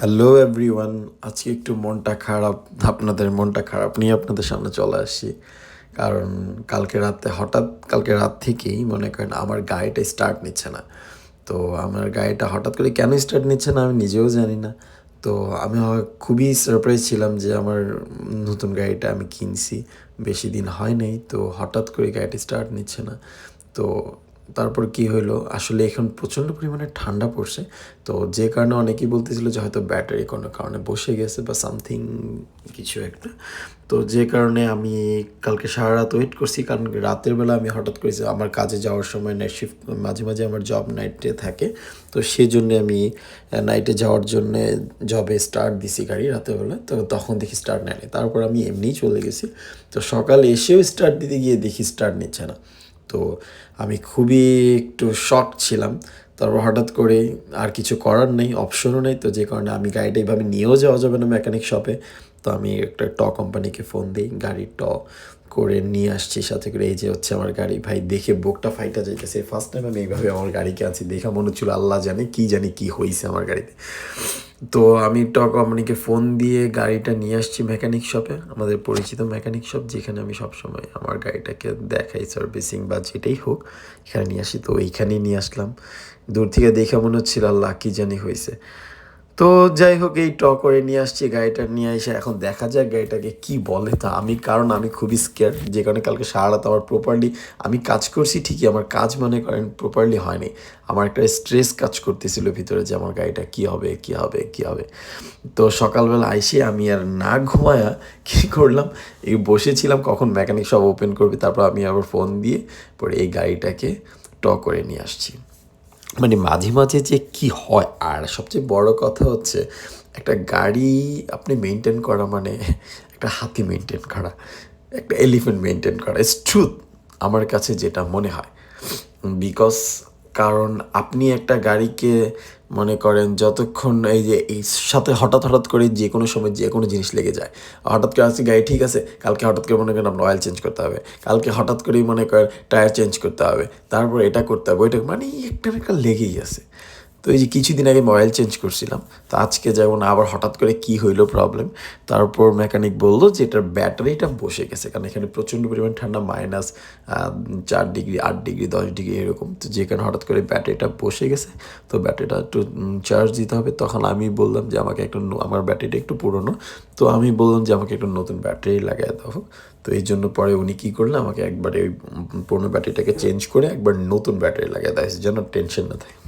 Hello everyone আজকে একটু মনটা খারাপ, আপনাদের মনটা খারাপ নিয়ে আপনাদের সামনে চলে আসছি। কারণ কালকে রাতে, হঠাৎ কালকে রাত থেকেই মনে করেন আমার গাড়িটা স্টার্ট নিচ্ছে না। তো আমার গাড়িটা হঠাৎ করে কেন স্টার্ট নিচ্ছে না আমি নিজেও জানি না। তো আমি খুবই সারপ্রাইজ ছিলাম যে আমার নতুন গাড়িটা আমি কিনছি। বেশি দিন হয় নাই, তো হঠাৎ করে গাড়িটা স্টার্ট নিচ্ছে না। তো তারপর কি হলো আসলে এখন প্রচণ্ড পরিমাণে ঠান্ডা পড়ছে। তো যে কারণে অনেকেই বলতেছিল যে হয়তো ব্যাটারি কোনো কারণে বসে গেছে বা সামথিং কিছু একটা। তো যে কারণে আমি কালকে সারা রাত ওয়েট করছি, কারণ রাতের বেলা আমি হঠাৎ করেছি আমার কাজে যাওয়ার সময় নাইট শিফট মাঝে মাঝে আমার জব নাইটে থাকে। তো সেই জন্য আমি নাইটে যাওয়ার জন্য জবে স্টার্ট দিছি গাড়ি রাতের বেলা। তো তখন দেখি স্টার্ট নেয়নি। তারপর আমি এমনিই চলে গেছি। তো সকালে এসেও স্টার্ট দিতে গিয়ে দেখি স্টার্ট নিচ্ছে না। তো আমি খুবই একটু শক ছিলাম। তারপর হঠাৎ করে আর কিছু করার নেই অপশনও নেই। তো যে কারণে আমি গাড়িটা এইভাবে নিয়েও যাওয়া যাবে না মেকানিক শপে তো আমি একটা ট কোম্পানিকে ফোন দিই, গাড়ির ট করে নিয়ে আসছি। সাথে করে এই যে হচ্ছে আমার গাড়ি, ভাই দেখে বুকটা ফাইটা যাইতেছে। ফার্স্ট টাইম আমি এইভাবে আমার গাড়িকে আছি দেখা মনে হচ্ছিল আল্লাহ জানে কি জানি কি হয়েছে আমার গাড়িতে। তো আমি টক কোম্পানিকে ফোন দিয়ে গাড়িটা নিয়ে আসছি মেকানিক শপে আমাদের পরিচিত মেকানিক শপ যেখানে আমি সবসময় আমার গাড়িটাকে দেখাই সার্ভিসিং বা যেটাই হোক, এখানে নিয়ে আসি। তো এইখানেই নিয়ে আসলাম। দূর থেকে দেখে মনে হচ্ছিল, আল্লাহ কি জানি হয়েছে তো যাই হোক, এই ট করে নিয়ে আসছি, গাড়িটা নিয়ে এসে এখন দেখা যাক গাড়িটাকে কি বলে। তা আমি, কারণ আমি খুবই স্কেয়ার যে কারণে কালকে সারা রাত আমার প্রপারলি আমি কাজ করছি, ঠিকই আমার কাজ মনে করেন প্রপারলি হয়নি। আমার একটা স্ট্রেস কাজ করতেছিল ভিতরে যে আমার গাড়িটা কি হবে কি হবে কি হবে। তো সকালবেলা আইসে আমি আর না ঘুমায়া কী করলাম, এই বসেছিলাম, কখন মেকানিক সব ওপেন করবে, তারপর আমি আবার ফোন দিয়ে পরে এই গাড়িটাকে ট করে নিয়ে আসছি। মানে মাঝে মাঝে যে কি হয়, আর সবচেয়ে বড় কথা হচ্ছে একটা গাড়ি আপনি মেনটেন করা মানে একটা হাতি মেনটেন করা, একটা এলিফেন্ট মেনটেন করা ইস ট্রুথ আমার কাছে যেটা মনে হয়। বিকজ কারণ আপনি একটা গাড়িকে মনে করেন যতক্ষণ এই যে এই সাথে হঠাৎ হঠাৎ করে যে কোনো সময় যে কোনো জিনিস লেগে যায়। হঠাৎ করে আসছে, গাড়ি ঠিক আছে, কালকে হঠাৎ করে মনে করেন আপনার অয়েল চেঞ্জ করতে হবে। কালকে হঠাৎ করেই মনে করেন টায়ার চেঞ্জ করতে হবে। তারপর এটা করতে হবে। ওইটা মানে একটা একটা লেগেই আছে। তো এই যে কিছুদিন আগে অয়েল চেঞ্জ করছিলাম, তো আজকে যেমন আবার হঠাৎ করে কি হইল প্রবলেম তারপর মেকানিক বলল যে এটার ব্যাটারিটা বসে গেছে, কারণ এখানে প্রচণ্ড পরিমাণ ঠান্ডা মাইনাস চার ডিগ্রি আট ডিগ্রি দশ ডিগ্রি এরকম। তো যেখানে হঠাৎ করে ব্যাটারিটা বসে গেছে, তো ব্যাটারিটা একটু চার্জ দিতে হবে। তখন আমি বললাম যে আমাকে একটু আমার ব্যাটারিটা একটু পুরনো, তো আমি বললাম যে আমাকে একটু নতুন ব্যাটারি লাগাই দাও। তো এই জন্য পরে উনি কী করলেন আমাকে একবারে ওই পুরনো ব্যাটারিটাকে চেঞ্জ করে একবার নতুন ব্যাটারি লাগিয়ে দেয়, যেন টেনশন না থাকে।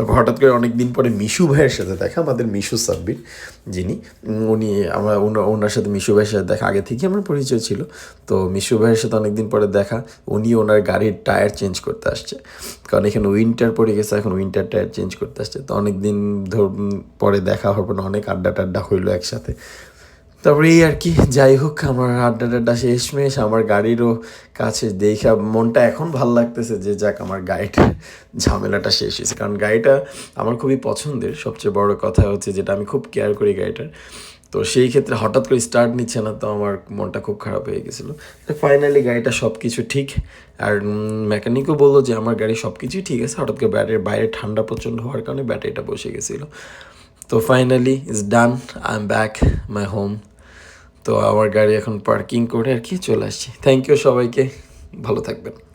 তারপর হঠাৎ করে অনেক দিন পরে মিশু ভাইয়ের সাথে দেখা, আমাদের মিশু সাব্বির যিনি উনি আমরা ওনা- ওনার সাথে মিশু ভাইয়ের সাথে দেখা, আগে থেকেই আমার পরিচয় ছিল। তো মিশু ভাইয়ের সাথে অনেক দিন পরে দেখা, উনি ওনার গাড়ির টায়ার চেঞ্জ করতে আসছে। কারণ এখানে উইন্টার পড়ে গেছে, এখন উইন্টার টায়ার চেঞ্জ করতে আসছে। তো অনেক দিন ধর পরে দেখা হওয়ার পর অনেক আড্ডা টাড্ডা হইল একসাথে। তারপরে এই আর কি, যাই হোক, আমার আড্ডা টাড্ডা শেষমেশ আমার গাড়িরও কাছে দেখা, মনটা এখন ভালো লাগতেছে যে যাক, আমার গাড়িটা, ঝামেলাটা শেষ হয়েছে। কারণ গাড়িটা আমার খুবই পছন্দের, সবচেয়ে বড় কথা হচ্ছে যেটা আমি খুব কেয়ার করি গাড়িটার। তো সেই ক্ষেত্রে হঠাৎ করে স্টার্ট নিচ্ছে না, তো আমার মনটা খুব খারাপ হয়ে গেছিল। তো ফাইনালি গাড়িটা সব কিছু ঠিক, আর মেকানিকও বলল যে আমার গাড়ি সব কিছুই ঠিক আছে, হঠাৎ করে ব্যাটারির বাইরে ঠান্ডা প্রচণ্ড হওয়ার কারণে ব্যাটারিটা বসে গেছিল। তো finally is done I am back my home তো আমার গাড়ি এখন পার্কিং করে আর কি চলে আসছি। থ্যাংক ইউ সবাইকে। ভালো থাকবেন।